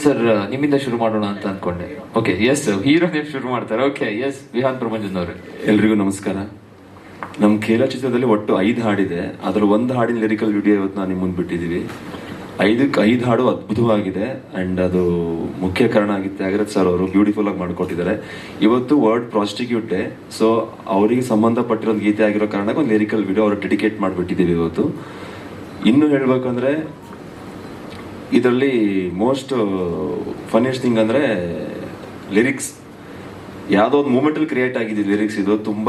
Sir ನಿಮ್ಮಿಂದ ಶುರು ಮಾಡೋಣ ಅಂತ ಅನ್ಕೊಂಡೆ. ಓಕೆ ಎಸ್ ಹೀರೋ ನೀವು ಶುರು ಮಾಡ್ತಾರೆ. ಓಕೆ ಎಸ್ ವಿಹಾನ್ ಪ್ರಮಂಜನ್ ಅವ್ರೆ ಎಲ್ರಿಗೂ ನಮಸ್ಕಾರ. ನಮ್ಮ ಖೇಲ ಚಿತ್ರದಲ್ಲಿ ಒಟ್ಟು ಐದು ಹಾಡಿದೆ. ಅದ್ರ ಒಂದು ಹಾಡಿನ ಲಿರಿಕಲ್ ವಿಡಿಯೋ ಇವತ್ತು ನಾನು ನಿಮ್ಮ ಮುಂದೆ ಬಿಟ್ಟಿದ್ದೀವಿ ಐದಕ್ಕೆ ಐದು ಹಾಡು ಅದ್ಭುತವಾಗಿದೆ. ಅಂಡ್ ಅದು ಮುಖ್ಯ ಕಾರಣ ಆಗಿತ್ತು. ತ್ಯಾಗರಾಜ್ ಸರ್ ಅವರು ಬ್ಯೂಟಿಫುಲ್ ಆಗಿ ಮಾಡಿಕೊಟ್ಟಿದ್ದಾರೆ. ಇವತ್ತು ವರ್ಡ್ ಪ್ರಾಸ್ಟಿಕ್ಯೂಟ್ ಡೇ ಸೊ ಅವರಿಗೆ ಸಂಬಂಧಪಟ್ಟಿರೋ ಗೀತೆ ಆಗಿರೋ ಕಾರಣಕ್ಕೆ ಒಂದು ಲಿರಿಕಲ್ ವಿಡಿಯೋ ಅವರು ಡೆಡಿಕೇಟ್ ಮಾಡಿಬಿಟ್ಟಿದ್ದೀವಿ ಇವತ್ತು. ಇನ್ನು ಹೇಳ್ಬೇಕಂದ್ರೆ ಇದರಲ್ಲಿ ಮೋಸ್ಟ್ ಫನ್ನಿಯಸ್ಟ್ ಥಿಂಗ್ ಅಂದರೆ ಲಿರಿಕ್ಸ್ ಯಾವುದೋ ಒಂದು ಮೂಮೆಂಟಲ್ಲಿ ಕ್ರಿಯೇಟ್ ಆಗಿದೆ ಲಿರಿಕ್ಸ್ ಇದು. ತುಂಬ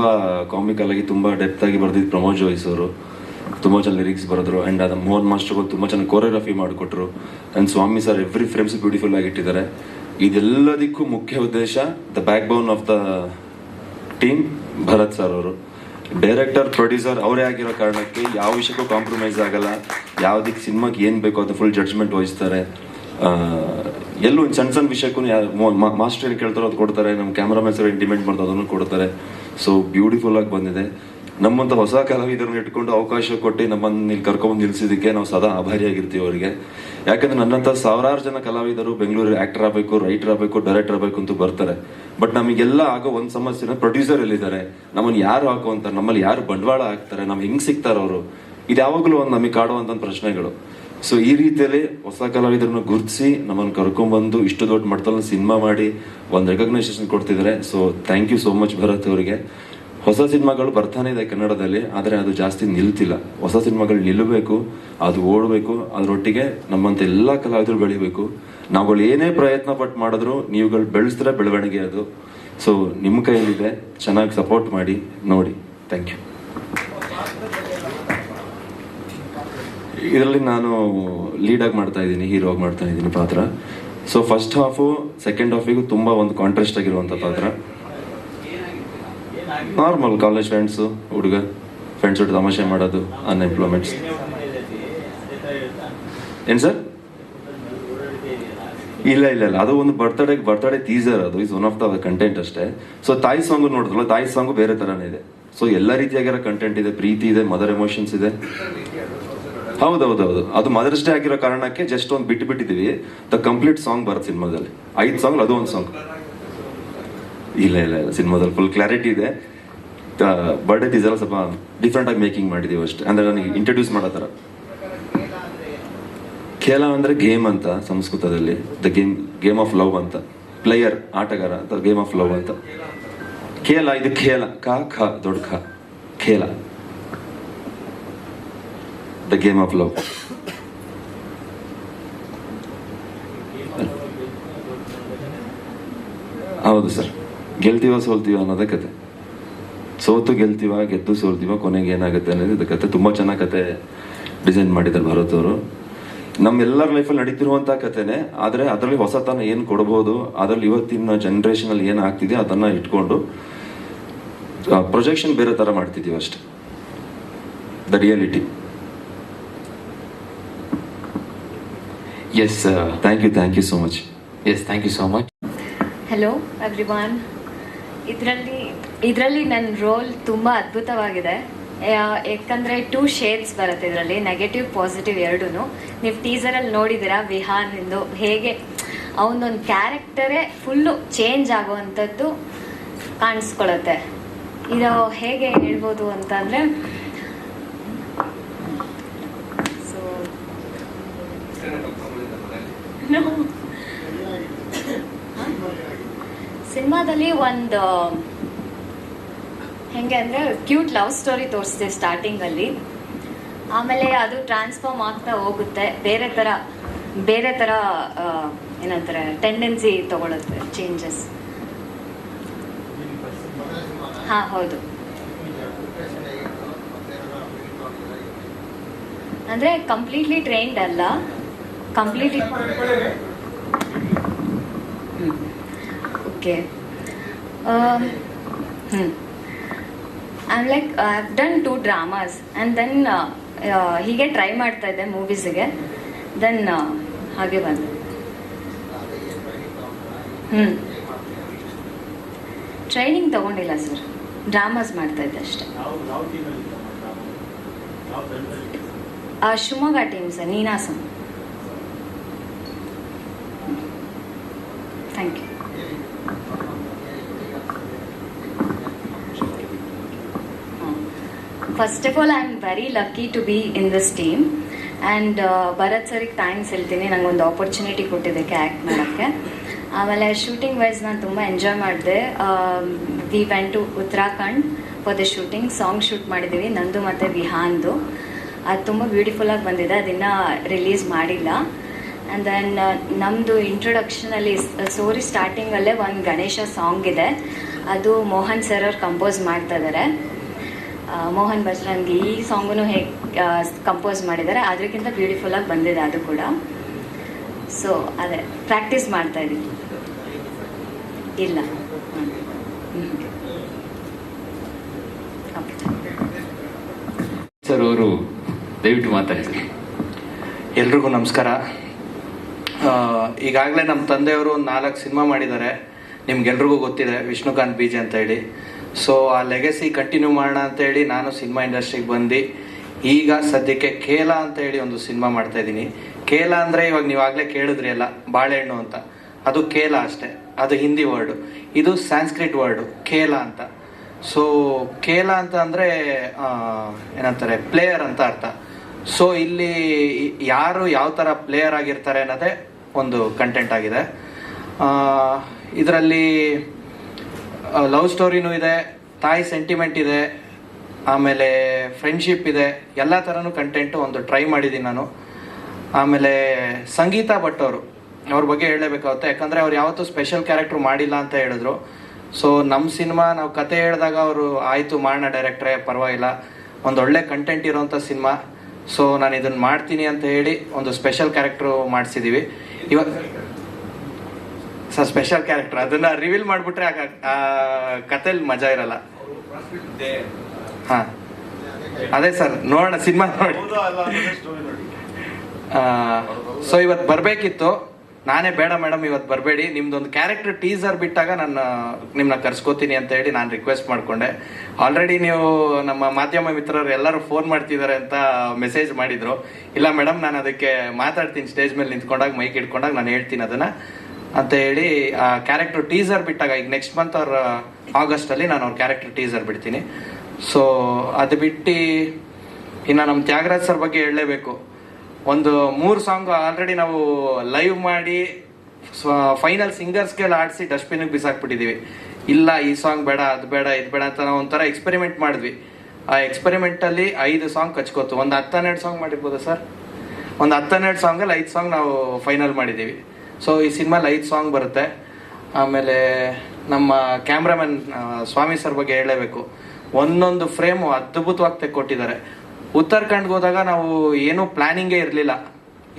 ಕಾಮಿಕಲ್ ಆಗಿ, ತುಂಬ ಡೆಪ್ತ್ ಆಗಿ ಬರೆದಿದ್ದು ಪ್ರಮೋದ್ ಜೋಯಿಸ್ ಅವರು. ತುಂಬ ಚೆನ್ನಾಗಿ ಲಿರಿಕ್ಸ್ ಬರೆದ್ರು. ಆ್ಯಂಡ್ ಅದು ಮೋಹನ್ ಮಾಸ್ಟರ್ಗಳು ತುಂಬ ಚೆನ್ನಾಗಿ ಕೊರಿಯೋಗ್ರಫಿ ಮಾಡಿಕೊಟ್ರು. And Swami sir every frames beautiful ಆಗಿಟ್ಟಿದ್ದಾರೆ ಇದೆಲ್ಲದಕ್ಕೂ ಮುಖ್ಯ ಉದ್ದೇಶ the backbone of the team Bharat sir ಅವರು. ಡೈರೆಕ್ಟರ್ ಪ್ರೊಡ್ಯೂಸರ್ ಅವರೇ ಆಗಿರೋ ಕಾರಣಕ್ಕೆ ಯಾವ ವಿಷಯಕ್ಕೂ ಕಾಂಪ್ರಮೈಸ್ ಆಗಲ್ಲ. ಯಾವುದಕ್ಕೆ ಸಿನಿಮಾಗೆ ಏನು ಬೇಕೋ ಅದು ಫುಲ್ ಜಡ್ಜ್ಮೆಂಟ್ ವಹಿಸ್ತಾರೆ. ಎಲ್ಲೂ ಒಂದು ಸಣ್ಣ ಸಣ್ಣ ವಿಷಯಕ್ಕೂ ಮಾಸ್ಟರ್ ಏನು ಕೇಳ್ತಾರೋ ಅದು ಕೊಡ್ತಾರೆ. ನಮ್ಮ ಕ್ಯಾಮ್ರಾಮನ್ಸ್ ಇಂಟಿಮೇಟ್ ಮಾಡ್ತಾರೆ ಅದನ್ನು ಕೊಡ್ತಾರೆ. ಸೊ ಬ್ಯೂಟಿಫುಲ್ ಆಗಿ ಬಂದಿದೆ. ನಮ್ಮಂತ ಹೊಸ ಕಲಾವಿದರನ್ನ ಇಟ್ಕೊಂಡು ಅವಕಾಶ ಕೊಟ್ಟು ನಮ್ಮನ್ನ ಇಲ್ಲಿ ಕರ್ಕೊಂಬಂದು ನಿಲ್ಲಿಸಿದ್ದಕ್ಕೆ ನಾವು ಸದಾ ಆಭಾರಿಯಾಗಿರ್ತೀವಿ ಅವರಿಗೆ. ಯಾಕಂದ್ರೆ ನನ್ನಂತ ಸಾವಿರಾರು ಜನ ಕಲಾವಿದರು ಬೆಂಗಳೂರು ಆಕ್ಟರ್ ಆಗಬೇಕು ರೈಟರ್ ಆಗಬೇಕು ಡೈರೆಕ್ಟರ್ ಆಗಬೇಕು ಅಂತ ಬರ್ತಾರೆ. ಬಟ್ ನಮಗೆಲ್ಲ ಆಗೋ ಒಂದು ಸಮಸ್ಯೆನ ಪ್ರೊಡ್ಯೂಸರ್ ಎಲ್ಲಿದ್ದಾರೆ ನಮ್ಮನ್ನು ಯಾರು ಹಾಕೋ ಅಂತ ನಮ್ಮಲ್ಲಿ ಯಾರು ಬಂಡವಾಳ ಹಾಕ್ತಾರೆ? ನಮ್ಗೆ ಹೆಂಗ್ ಸಿಗ್ತಾರೆ ಅವರು? ಇದು ಯಾವಾಗಲೂ ಒಂದು ನಮಗೆ ಕಾಡುವಂತ ಪ್ರಶ್ನೆಗಳು. ಸೊ ಈ ರೀತಿಯಲ್ಲಿ ಹೊಸ ಕಲಾವಿದರನ್ನ ಗುರುತಿಸಿ ನಮ್ಮನ್ನು ಕರ್ಕೊಂಡ್ಬಂದು ಇಷ್ಟು ದೊಡ್ಡ ಮಟ್ಟದಲ್ಲಿ ಸಿನಿಮಾ ಮಾಡಿ ಒಂದು ರೆಕಗ್ನೈಸೇಷನ್ ಕೊಡ್ತಿದ್ದಾರೆ. So thank you so much Bharat ಅವರಿಗೆ. ಹೊಸ ಸಿನಿಮಾಗಳು ಬರ್ತಾನೆ ಇದೆ ಕನ್ನಡದಲ್ಲಿ, ಆದರೆ ಅದು ಜಾಸ್ತಿ ನಿಲ್ತಿಲ್ಲ. ಹೊಸ ಸಿನಿಮಾಗಳು ನಿಲ್ಲಬೇಕು, ಅದು ಓಡಬೇಕು, ಅದರೊಟ್ಟಿಗೆ ನಮ್ಮಂತ ಎಲ್ಲ ಕಲಾವಿದರು ಬೆಳಿಬೇಕು. ನಾವುಗಳು ಏನೇ ಪ್ರಯತ್ನ ಪಟ್ಟು ಮಾಡಿದ್ರು, ನೀವುಗಳು ಬೆಳೆಸಿದ್ರೆ ಬೆಳವಣಿಗೆ ಅದು. ಸೊ ನಿಮ್ಮ ಕೈಯಲ್ಲಿದೆ, ಚೆನ್ನಾಗಿ ಸಪೋರ್ಟ್ ಮಾಡಿ, ನೋಡಿ ಥ್ಯಾಂಕ್ ಯು ಇದರಲ್ಲಿ ನಾನು ಲೀಡಾಗಿ ಮಾಡ್ತಾ ಇದ್ದೀನಿ ಹೀರೋ ಆಗಿ ಮಾಡ್ತಾ ಇದ್ದೀನಿ ಪಾತ್ರ. ಸೊ ಫಸ್ಟ್ ಹಾಫು ಸೆಕೆಂಡ್ ಹಾಫಿಗೂ ತುಂಬ ಒಂದು ಕಾಂಟ್ರಾಸ್ಟ್ ಆಗಿರುವಂಥ ಪಾತ್ರ. ನಾರ್ಮಲ್ ಕಾಲೇಜ್ ಫ್ರೆಂಡ್ಸು ಹುಡುಗ ಫ್ರೆಂಡ್ಸ್ ಜೊತೆ ತಮಾಷೆ ಮಾಡೋದು ಅನ್ಎಂಪ್ಲಾಯ್ಮೆಂಟ್ಸ್ ಏನು ಸರ್? ಇಲ್ಲ ಇಲ್ಲ ಇಲ್ಲ. ಅದು ಒಂದು ಬರ್ತಡೇ ಬರ್ತಡೇ ಟೀಸರ್ ಅದು. Is one of the content ಅಷ್ಟೇ. ಸೊ ತಾಯಿ ಸಾಂಗು ನೋಡಿದ್ರಲ್ಲ, ತಾಯಿ ಸಾಂಗು ಬೇರೆ ಥರನೇ ಇದೆ. ಸೊ ಎಲ್ಲ ರೀತಿಯಾಗಿರೋ ಕಂಟೆಂಟ್ ಇದೆ, ಪ್ರೀತಿ ಇದೆ ಮದರ್ ಎಮೋಷನ್ಸ್ ಇದೆ. ಹೌದೌದೌದು. ಅದು ಮದರ್ಸ್ ಡೇ ಆಗಿರೋ ಕಾರಣಕ್ಕೆ ಜಸ್ಟ್ ಒಂದು ಬಿಟ್ಟು ಬಿಟ್ಟಿದ್ದೀವಿ. ದ ಕಂಪ್ಲೀಟ್ ಸಾಂಗ್ ಬರುತ್ತೆ ಸಿನಿಮಾದಲ್ಲಿ. ಐದು ಸಾಂಗ್ ಅದು ಒಂದು ಸಾಂಗ್ ಇಲ್ಲ ಇಲ್ಲ ಇಲ್ಲ. ಸಿನಿಮಾದಲ್ಲಿ ಫುಲ್ ಕ್ಲಾರಿಟಿ ಇದೆ. ಬರ್ಡೇ ಟೀಸರ್ ಸ್ವಲ್ಪ ಡಿಫ್ರೆಂಟ್ ಆಗಿ ಮೇಕಿಂಗ್ ಮಾಡಿದೀವಿ ಅಷ್ಟೇ. ಅಂದ್ರೆ ನನಗೆ ಇಂಟ್ರೊಡ್ಯೂಸ್ ಮಾಡೋ ಥರ. ಖೇಲ ಅಂದ್ರೆ ಗೇಮ್ ಅಂತ ಸಂಸ್ಕೃತದಲ್ಲಿ. The game game of love ಅಂತ. ಪ್ಲೇಯರ್ ಆಟಗಾರ ಅಂತ ಗೇಮ್ ಆಫ್ ಲವ್ ಅಂತ. ಖೇಲ, ಇದು ಖೇಲ. ಕ ಖ, ದೊಡ್ಡ ಖ. ಖೇಲ. ದ ಗೇಮ್ ಆಫ್ ಲವ್ ಹೌದು ಸರ್. ಗೆಲ್ತೀವ ಸೋಲ್ತೀವ ಅನ್ನೋದಕ್ಕೆ ಸೋತು ಗೆಲ್ತೀವ ಗೆದ್ದು ಸೋಲ್ತೀವ ಕೊನೆಗೆ ಏನಾಗುತ್ತೆ ಅನ್ನೋದು ಇದು ಕತೆ. ತುಂಬಾ ಚೆನ್ನಾಗಿ ಕತೆ ಡಿಸೈನ್ ಮಾಡಿದ್ದಾರೆ ಭಾರತ್ ಅವರು. ನಮ್ಮೆಲ್ಲರ ಲೈಫಲ್ಲಿ ನಡೀತಿರುವಂಥ ಕಥೆನೇ ಆದರೆ ಅದರಲ್ಲಿ ಹೊಸತನ ಏನು ಕೊಡಬಹುದು ಅದರಲ್ಲಿ ಇವತ್ತಿನ ಜನರೇಷನ್ ಅಲ್ಲಿ ಏನು ಆಗ್ತಿದೆ ಅದನ್ನ ಇಟ್ಕೊಂಡು ಪ್ರೊಜೆಕ್ಷನ್ ಬೇರೆ ತರ ಮಾಡ್ತಿದೀವಿ ಅಷ್ಟೇ. The reality yes thank you thank you so much yes thank you so much hello everyone ಇದರಲ್ಲಿ ಇದರಲ್ಲಿ ನನ್ನ ರೋಲ್ ತುಂಬ ಅದ್ಭುತವಾಗಿದೆ. ಯಾಕಂದ್ರೆ ಟೂ ಶೇಡ್ಸ್ ಬರುತ್ತೆ ಇದರಲ್ಲಿ ನೆಗೆಟಿವ್ ಪಾಸಿಟಿವ್ ಎರಡೂ ನೀವು ಟೀಸರಲ್ಲಿ ವಿಹಾನ್ ಎಂದು ಹೇಗೆ ಅವನೊಂದು ಕ್ಯಾರೆಕ್ಟರೇ ಫುಲ್ಲು ಚೇಂಜ್ ಆಗುವಂಥದ್ದು ಕಾಣಿಸ್ಕೊಳ್ಳುತ್ತೆ ಇದು ಹೇಗೆ ಹೇಳ್ಬೋದು ಅಂತಂದರೆ ಸೊ ಸಿನಿಮಾದಲ್ಲಿ ಒಂದು ಹೆಂಗೆ ಅಂದರೆ ಕ್ಯೂಟ್ ಲವ್ ಸ್ಟೋರಿ ತೋರಿಸ್ತೀವಿ ಸ್ಟಾರ್ಟಿಂಗಲ್ಲಿ ಆಮೇಲೆ ಅದು ಟ್ರಾನ್ಸ್ಫಾರ್ಮ್ ಆಗ್ತಾ ಹೋಗುತ್ತೆ. ಬೇರೆ ಥರ ಬೇರೆ ಥರ ಏನಂತಾರೆ ಟೆಂಡೆನ್ಸಿ ತಗೊಳುತ್ತೆ ಚೇಂಜಸ್ ಹಾಂ, ಹೌದು. ಅಂದರೆ ಕಂಪ್ಲೀಟ್ಲಿ ಟ್ರೈನ್ಡ್ ಅಲ್ಲ. ಕಂಪ್ಲೀಟ್ಲಿ ಓಕೆ ಹ್ಞೂ I'm like I have done two dramas and then ಹೀಗೆ ಟ್ರೈ ಮಾಡ್ತಾ ಇದ್ದೆ ಮೂವೀಸಿಗೆ ದೆನ್ ಹಾಗೆ ಬಂದು ಹ್ಞೂ ಟ್ರೈನಿಂಗ್ ತಗೊಂಡಿಲ್ಲ ಸರ್ ಡ್ರಾಮಾಸ್ ಮಾಡ್ತಾ ಇದ್ದೆ ಅಷ್ಟೇ. Shivamogga team sir Ninasam thank you first of all I am very lucky to be in this team and Bharat ಸರಿಗೆ ಥ್ಯಾಂಕ್ಸ್ ಹೇಳ್ತೀನಿ. ನಂಗೆ ಒಂದು ಆಪರ್ಚುನಿಟಿ ಕೊಟ್ಟಿದ್ದಕ್ಕೆ ಆ್ಯಕ್ಟ್ ಮಾಡೋಕ್ಕೆ. ಆಮೇಲೆ ಶೂಟಿಂಗ್ ವೈಸ್ ನಾನು ತುಂಬ ಎಂಜಾಯ್ ಮಾಡಿದೆ. We went to Uttarakhand for the shooting song shoot ಮಾಡಿದ್ದೀವಿ ನಂದು ಮತ್ತು ವಿಹಾನ್ದು. ಅದು ತುಂಬ ಬ್ಯೂಟಿಫುಲ್ಲಾಗಿ ಬಂದಿದೆ. ಅದನ್ನು ರಿಲೀಸ್ ಮಾಡಿಲ್ಲ. ಆ್ಯಂಡ್ ದೆನ್ ನಮ್ಮದು ಇಂಟ್ರೊಡಕ್ಷನಲ್ಲಿ ಸೋರಿ ಸ್ಟಾರ್ಟಿಂಗಲ್ಲೇ ಒಂದು ಗಣೇಶ ಸಾಂಗ್ ಇದೆ. ಅದು ಮೋಹನ್ ಸರ್ ಅವ್ರು ಕಂಪೋಸ್ ಮಾಡ್ತಾ ಇದ್ದಾರೆ ಮೋಹನ್ ಬಸ್ರಂಗಿ ಈ ಸಾಂಗು ಹೇಗೆ ಕಂಪೋಸ್ ಮಾಡಿದ್ದಾರೆ ಅದಕ್ಕಿಂತ ಬ್ಯೂಟಿಫುಲ್ಲಾಗಿ ಬಂದಿದೆ ಅದು ಕೂಡ. ಸೊ ಅದೇ ಪ್ರಾಕ್ಟೀಸ್ ಮಾಡ್ತಾ ಇದ್ದೀನಿ ಇಲ್ಲ. ಸರ್ ಅವರು ದಯವಿಟ್ಟು ಮಾತಾಡಿ. ಎಲ್ರಿಗೂ ನಮಸ್ಕಾರ. ಈಗಾಗಲೇ ನಮ್ಮ ತಂದೆಯವರು ಒಂದು ನಾಲ್ಕು ಸಿನಿಮಾ ಮಾಡಿದ್ದಾರೆ. ನಿಮ್ಗೆಲ್ರಿಗೂ ಗೊತ್ತಿದೆ ವಿಷ್ಣುಕಾಂತ್ ಬೀಜ ಅಂತ ಹೇಳಿ. ಸೊ ಆ ಲೆಗಸಿ ಕಂಟಿನ್ಯೂ ಮಾಡೋಣ ಅಂತ ಹೇಳಿ ನಾನು ಸಿನಿಮಾ ಇಂಡಸ್ಟ್ರಿಗೆ ಬಂದು, ಈಗ ಸದ್ಯಕ್ಕೆ ಕೇಲ ಅಂತ ಹೇಳಿ ಒಂದು ಸಿನಿಮಾ ಮಾಡ್ತಾ ಇದ್ದೀನಿ. ಕೇಲ ಅಂದರೆ ಇವಾಗ ನೀವಾಗಲೇ ಕೇಳಿದ್ರಿ ಅಲ್ಲ, ಬಾಳೆಹಣ್ಣು ಅಂತ. ಅದು ಕೇಲ ಅಷ್ಟೇ, ಅದು ಹಿಂದಿ ವರ್ಡು ಇದು ಸ್ಯಾನ್ಸ್ಕ್ರಿಟ್ ವರ್ಡು ಕೇಲ ಅಂತ. ಸೊ ಕೇಲ ಅಂತ ಅಂದರೆ ಏನಂತಾರೆ ಪ್ಲೇಯರ್ ಅಂತ ಅರ್ಥ. ಸೊ ಇಲ್ಲಿ ಯಾರು ಯಾವ ಥರ ಪ್ಲೇಯರ್ ಆಗಿರ್ತಾರೆ ಅನ್ನೋದೇ ಒಂದು ಕಂಟೆಂಟ್ ಆಗಿದೆ. ಇದರಲ್ಲಿ ಲವ್ ಸ್ಟೋರಿನೂ ಇದೆ, ತಾಯಿ ಸೆಂಟಿಮೆಂಟ್ ಇದೆ, ಆಮೇಲೆ ಫ್ರೆಂಡ್ಶಿಪ್ ಇದೆ, ಎಲ್ಲ ಥರನೂ ಕಂಟೆಂಟು ಒಂದು ಟ್ರೈ ಮಾಡಿದ್ದೀನಿ ನಾನು. ಆಮೇಲೆ ಸಂಗೀತ ಭಟ್ ಅವರು, ಅವ್ರ ಬಗ್ಗೆ ಹೇಳಲೇಬೇಕಾಗುತ್ತೆ, ಯಾಕಂದರೆ ಅವ್ರು ಯಾವತ್ತೂ ಸ್ಪೆಷಲ್ ಕ್ಯಾರೆಕ್ಟ್ರ್ ಮಾಡಿಲ್ಲ ಅಂತ ಹೇಳಿದ್ರು. ಸೊ ನಮ್ಮ ಸಿನಿಮಾ ನಾವು ಕತೆ ಹೇಳಿದಾಗ ಅವರು, ಆಯಿತು ಮಾಡೋಣ ಡೈರೆಕ್ಟ್ರೇ ಪರವಾಗಿಲ್ಲ. ಒಂದು ಒಳ್ಳೆ ಕಂಟೆಂಟ್ ಇರೋವಂಥ ಸಿನಿಮಾ. ಸೊ ನಾನು ಇದನ್ನು ಮಾಡ್ತೀನಿ ಅಂತ ಹೇಳಿ, ಒಂದು ಸ್ಪೆಷಲ್ ಕ್ಯಾರೆಕ್ಟ್ರು ಮಾಡಿಸಿದ್ದೀವಿ ಇವಾಗ ಸರ್ ಸ್ಪೆಷಲ್ ಕ್ಯಾರೆಕ್ಟರ್ ಅದನ್ನ ರಿವೀಲ್ ಮಾಡಿಬಿಟ್ರೆ ಆ ಕಥೆಲಿ ಮಜಾ ಇರಲ್ಲ. ಹಾಂ. ಅದೇ ಸರ್ ನೋಡೋಣ, ಸಿನಿಮಾ ನೋಡಿ. ಸೊ ಇವತ್ತು ಬರಬೇಕಿತ್ತು. ನಾನೇ ಬೇಡ ಮೇಡಮ್ ಇವತ್ತು ಬರಬೇಡಿ. ನಿಮ್ದೊಂದು ಕ್ಯಾರೆಕ್ಟರ್ ಟೀಸರ್ ಬಿಟ್ಟಾಗ ನಾನು ನಿಮ್ಮನ್ನ ಕರ್ಸ್ಕೋತೀನಿ ಅಂತ ಹೇಳಿ ನಾನು ರಿಕ್ವೆಸ್ಟ್ ಮಾಡಿಕೊಂಡೆ. ಆಲ್ರೆಡಿ ನೀವು ನಮ್ಮ ಮಾಧ್ಯಮ ಮಿತ್ರರು ಎಲ್ಲರೂ ಫೋನ್ ಮಾಡ್ತಿದ್ದಾರೆ ಅಂತ ಮೆಸೇಜ್ ಮಾಡಿದ್ರು. ಇಲ್ಲ ಮೇಡಮ್ ನಾನು ಅದಕ್ಕೆ ಮಾತಾಡ್ತೀನಿ. ಸ್ಟೇಜ್ ಮೇಲೆ ನಿಂತ್ಕೊಂಡಾಗ ಮೈಕ್ ಇಟ್ಕೊಂಡಾಗ ನಾನು ಹೇಳ್ತೀನಿ ಅದನ್ನ. ಅಂತ ಹೇಳಿ, ಆ ಕ್ಯಾರೆಕ್ಟರ್ ಟೀಸರ್ ಬಿಟ್ಟಾಗ, ಈಗ ನೆಕ್ಸ್ಟ್ ಮಂತ್ ಅವ್ರ ಆಗಸ್ಟಲ್ಲಿ ನಾನು ಅವ್ರ ಕ್ಯಾರೆಕ್ಟರ್ ಟೀಸರ್ ಬಿಡ್ತೀನಿ. ಸೊ ಅದು ಬಿಟ್ಟು, ಇನ್ನು ನಮ್ಮ ತ್ಯಾಗರಾಜ್ ಸರ್ ಬಗ್ಗೆ ಹೇಳಲೇಬೇಕು. ಒಂದು ಮೂರು ಸಾಂಗ್ ಆಲ್ರೆಡಿ ನಾವು ಲೈವ್ ಮಾಡಿ ಫೈನಲ್ ಸಿಂಗರ್ಸ್ಗೆಲ್ಲ ಆಡಿಸಿ ಡಸ್ಟ್ಬಿನ್ಗೆ ಬಿಸಾಕ್ಬಿಟ್ಟಿದ್ದೀವಿ ಇಲ್ಲ, ಈ ಸಾಂಗ್ ಬೇಡ, ಅದು ಬೇಡ, ಇದು ಬೇಡ ಅಂತ ನಾವು ಒಂಥರ ಎಕ್ಸ್ಪೆರಿಮೆಂಟ್ ಮಾಡಿದ್ವಿ. ಆ ಎಕ್ಸ್ಪೆರಿಮೆಂಟಲ್ಲಿ ಐದು ಸಾಂಗ್ ಕಚ್ಕೋತು. ಒಂದು ಹತ್ತನ್ನೆರಡು ಸಾಂಗ್ ಮಾಡಿರ್ಬೋದಾ ಸರ್? ಒಂದು ಹತ್ತನ್ನೆರಡು ಸಾಂಗಲ್ಲಿ ಐದು ಸಾಂಗ್ ನಾವು ಫೈನಲ್ ಮಾಡಿದ್ದೀವಿ ಸೊ ಈ ಸಿನಿಮಾಲಿ ಐದು ಸಾಂಗ್ ಬರುತ್ತೆ. ಆಮೇಲೆ ನಮ್ಮ ಕ್ಯಾಮ್ರಾಮನ್ ಸ್ವಾಮಿ ಸರ್ ಬಗ್ಗೆ ಹೇಳಲೇಬೇಕು. ಒಂದೊಂದು ಫ್ರೇಮು ಅದ್ಭುತವಾಗಿ ತೆಕ್ಕೊಟ್ಟಿದ್ದಾರೆ ಉತ್ತರಾಖಂಡ್ಗೆ ಹೋದಾಗ ನಾವು ಏನೂ ಪ್ಲಾನಿಂಗೇ ಇರಲಿಲ್ಲ.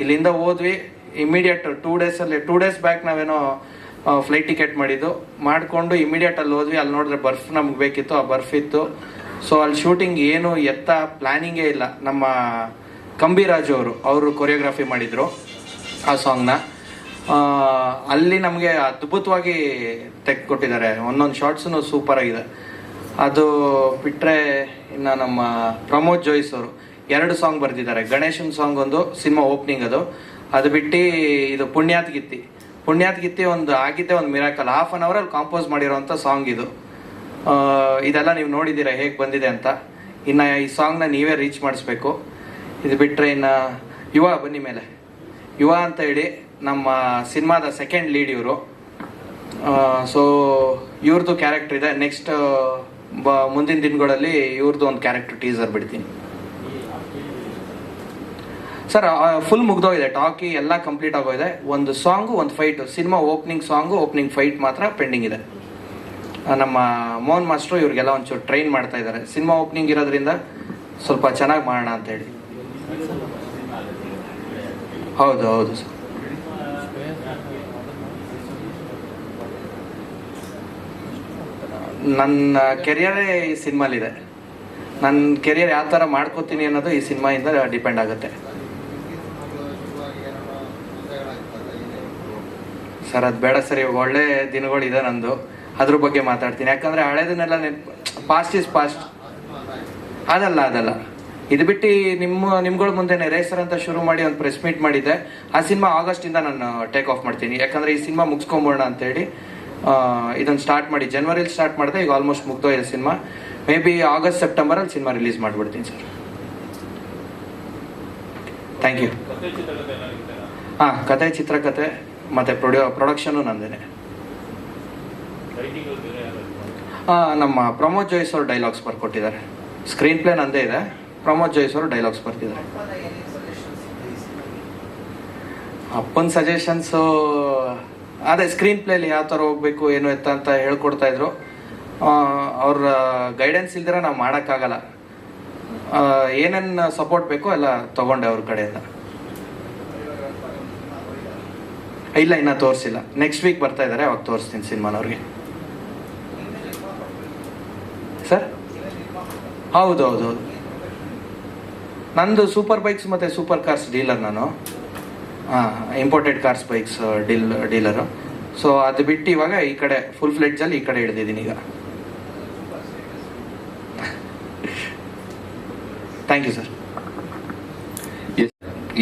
ಇಲ್ಲಿಂದ ಹೋದ್ವಿ ಇಮಿಡಿಯೇಟ್ ಟೂ ಡೇಸಲ್ಲಿ ಟೂ ಡೇಸ್ ಬ್ಯಾಕ್ ನಾವೇನೋ ಫ್ಲೈಟ್ ಟಿಕೆಟ್ ಮಾಡಿದ್ದು. ಮಾಡಿಕೊಂಡು ಇಮಿಡಿಯೇಟ್ ಅಲ್ಲಿ ಹೋದ್ವಿ. ಅಲ್ಲಿ ನೋಡಿದ್ರೆ ಬರ್ಫ್ ನಮ್ಗೆ ಬೇಕಿತ್ತು, ಆ ಬರ್ಫ್ ಇತ್ತು. ಸೊ ಅಲ್ಲಿ ಶೂಟಿಂಗ್ ಏನು ಎತ್ತ ಪ್ಲಾನಿಂಗೇ ಇಲ್ಲ. ನಮ್ಮ ಕಂಬಿರಾಜು ಅವರು ಅವರು ಕೊರಿಯೋಗ್ರಫಿ ಮಾಡಿದರು ಆ ಸಾಂಗ್ನ ಅಲ್ಲಿ ನಮಗೆ ಅದ್ಭುತವಾಗಿ ತೆಗೆದುಕೊಟ್ಟಿದ್ದಾರೆ ಒಂದೊಂದು ಶಾರ್ಟ್ಸೂ ಸೂಪರ್ ಆಗಿದೆ. ಅದು ಬಿಟ್ಟರೆ ಇನ್ನು ನಮ್ಮ ಪ್ರಮೋದ್ ಜೋಯಿಸ್ ಅವರು ಎರಡು ಸಾಂಗ್ ಬರೆದಿದ್ದಾರೆ. ಗಣೇಶನ್ ಸಾಂಗ್ ಒಂದು, ಸಿನಿಮಾ ಓಪನಿಂಗ್ ಅದು. ಅದು ಬಿಟ್ಟು ಇದು ಪುಣ್ಯಾತ್ ಗಿತ್ತಿ. ಪುಣ್ಯಾತ್ ಗಿತ್ತಿ ಒಂದು ಆಗಿದ್ದೆ ಒಂದು ಮಿರಾಕಲ್ ಹಾಫ್ ಅನ್ ಅವರಲ್ಲಿ ಕಾಂಪೋಸ್ ಮಾಡಿರೋಂಥ ಸಾಂಗ್ ಇದು. ಇದೆಲ್ಲ ನೀವು ನೋಡಿದ್ದೀರಾ, ಹೇಗೆ ಬಂದಿದೆ ಅಂತ. ಇನ್ನು ಈ ಸಾಂಗ್ನ ನೀವೇ ರೀಚ್ ಮಾಡಿಸ್ಬೇಕು. ಇದು ಬಿಟ್ಟರೆ ಇನ್ನು ಯುವ ಬನ್ನಿ ಮೇಲೆ. ಯುವ ಅಂತ ಹೇಳಿ ನಮ್ಮ ಸಿನಿಮಾದ ಸೆಕೆಂಡ್ ಲೀಡ್ ಇವರು. ಸೊ ಇವ್ರದ್ದು ಕ್ಯಾರೆಕ್ಟರ್ ಇದೆ. ನೆಕ್ಸ್ಟ್ ಬ, ಮುಂದಿನ ದಿನಗಳಲ್ಲಿ ಇವ್ರದ್ದು ಒಂದು ಕ್ಯಾರೆಕ್ಟರ್ ಟೀಸರ್ ಬಿಡ್ತೀನಿ. ಸರ್ ಫುಲ್ ಮುಗ್ದೋಗಿದೆ. ಟಾಕಿ ಎಲ್ಲ ಕಂಪ್ಲೀಟ್ ಆಗೋಗಿದೆ. ಒಂದು ಸಾಂಗು ಒಂದು fight cinema opening song opening fight ಮಾತ್ರ ಪೆಂಡಿಂಗ್ ಇದೆ. ನಮ್ಮ ಮೋಹನ್ ಮಾಸ್ಟ್ರು ಇವ್ರಿಗೆಲ್ಲ ಒಂಚೂರು ಟ್ರೈನ್ ಮಾಡ್ತಾ ಇದ್ದಾರೆ. ಸಿನಿಮಾ ಓಪನಿಂಗ್ ಇರೋದ್ರಿಂದ ಸ್ವಲ್ಪ ಚೆನ್ನಾಗಿ ಮಾಡೋಣ ಅಂತ ಹೇಳಿ. ಹೌದು ಹೌದು ಸರ್ ನನ್ನ ಕೆರಿಯರೇ ಈ ಸಿನಿಮಾಲಿದೆ. ನನ್ನ ಕೆರಿಯರ್ ಯಾವ ಥರ ಮಾಡ್ಕೋತೀನಿ ಅನ್ನೋದು ಈ ಸಿನಿಮಾಯಿಂದ ಡಿಪೆಂಡ್ ಆಗುತ್ತೆ. ಸರ್, ಅದು ಬೇಡ ಸರ್, ಇವಾಗ ಒಳ್ಳೆ ದಿನಗಳಿದೆ ನಂದು. ಅದ್ರ ಬಗ್ಗೆ ಮಾತಾಡ್ತೀನಿ. ಯಾಕಂದ್ರೆ ಹಳೇದನ್ನೆಲ್ಲ ಪಾಸ್ಟ್ ಇಸ್ ಪಾಸ್ಟ್ ಅದಲ್ಲ ಅದಲ್ಲ. ಇದು ಬಿಟ್ಟು ನಿಮ್ಮ, ನಿಮ್ಗಳ ಮುಂದೆ ರೇಸರ್ ಅಂತ ಶುರು ಮಾಡಿ ಒಂದು ಪ್ರೆಸ್ ಮೀಟ್ ಮಾಡಿದ್ದೆ. ಆ ಸಿನಿಮಾ ಆಗಸ್ಟಿಂದ ನಾನು ಟೇಕ್ ಆಫ್ ಮಾಡ್ತೀನಿ. ಯಾಕಂದ್ರೆ ಈ ಸಿನಿಮಾ ಮುಗಿಸ್ಕೊಂಬೋಣ ಅಂತೇಳಿ ಇದನ್ನು ಸ್ಟಾರ್ಟ್ ಮಾಡಿ ಜನವರಿಲಿ ಸ್ಟಾರ್ಟ್ ಮಾಡಿದೆ ಈಗ ಆಲ್ಮೋಸ್ಟ್ ಮುಗ್ದೋಗಿದೆ ಸಿನಿಮಾ ಮೇ ಬಿ ಆಗಸ್ಟ್ ಸೆಪ್ಟೆಂಬರಲ್ಲಿ ಸಿನಿಮಾ ರಿಲೀಸ್ ಮಾಡ್ಬಿಡ್ತೀನಿ ಸರ್. ಥ್ಯಾಂಕ್ ಯು ಹಾಂ ಕತೆ ಚಿತ್ರಕತೆ ಮತ್ತು ಪ್ರೊಡ್ಯೂ ಪ್ರೊಡಕ್ಷನು ನಂದೇನೆ. ನಮ್ಮ ಪ್ರಮೋದ್ ಜೋಯ್ಸ್ ಅವರು ಡೈಲಾಗ್ಸ್ ಬರ್ಕೊಟ್ಟಿದ್ದಾರೆ. ಸ್ಕ್ರೀನ್ ಪ್ಲೇ ನಂದೇ ಇದೆ. ಪ್ರಮೋದ್ ಜೋಯ್ಸ್ ಅವರು ಡೈಲಾಗ್ಸ್ ಬರ್ತಿದ್ದಾರೆ. ಅಪ್ಪನ ಸಜೆಷನ್ಸು ಅದೇ ಸ್ಕ್ರೀನ್ ಪ್ಲೇಲಿ ಯಾವ ಥರ ಹೋಗ್ಬೇಕು, ಏನು ಎತ್ತ ಅಂತ ಹೇಳ್ಕೊಡ್ತಾ ಇದ್ರು. ಅವ್ರ ಗೈಡೆನ್ಸ್ ಇಲ್ದಿರ ನಾವು ಮಾಡೋಕ್ಕಾಗಲ್ಲ. ಏನೇನು ಸಪೋರ್ಟ್ ಬೇಕೋ ಎಲ್ಲ ತಗೊಂಡೆ ಅವ್ರ ಕಡೆಯಿಂದ. ಇಲ್ಲ, ಇನ್ನ ತೋರಿಸಿಲ್ಲ. ನೆಕ್ಸ್ಟ್ ವೀಕ್ ಬರ್ತಾ ಇದ್ದಾರೆ ಅವಾಗ ತೋರಿಸ್ತೀನಿ ಸಿನಿಮಾನವ್ರಿಗೆ. ಸರ್ ಹೌದು ಹೌದು ನಂದು ಸೂಪರ್ ಬೈಕ್ಸ್ ಮತ್ತು ಸೂಪರ್ ಕಾರ್ಸ್ ಡೀಲರ್ ನಾನು. Imported cars bikes deal dealer so ಅದು ಬಿಟ್ಟು ಇವಾಗ ಈ ಕಡೆ ಫುಲ್ ಫ್ಲೆಡ್ಜಲ್ಲಿ ಈ ಕಡೆ ಹಿಡ್ದಿದ್ದೀನಿ ಈಗ. Thank you sir.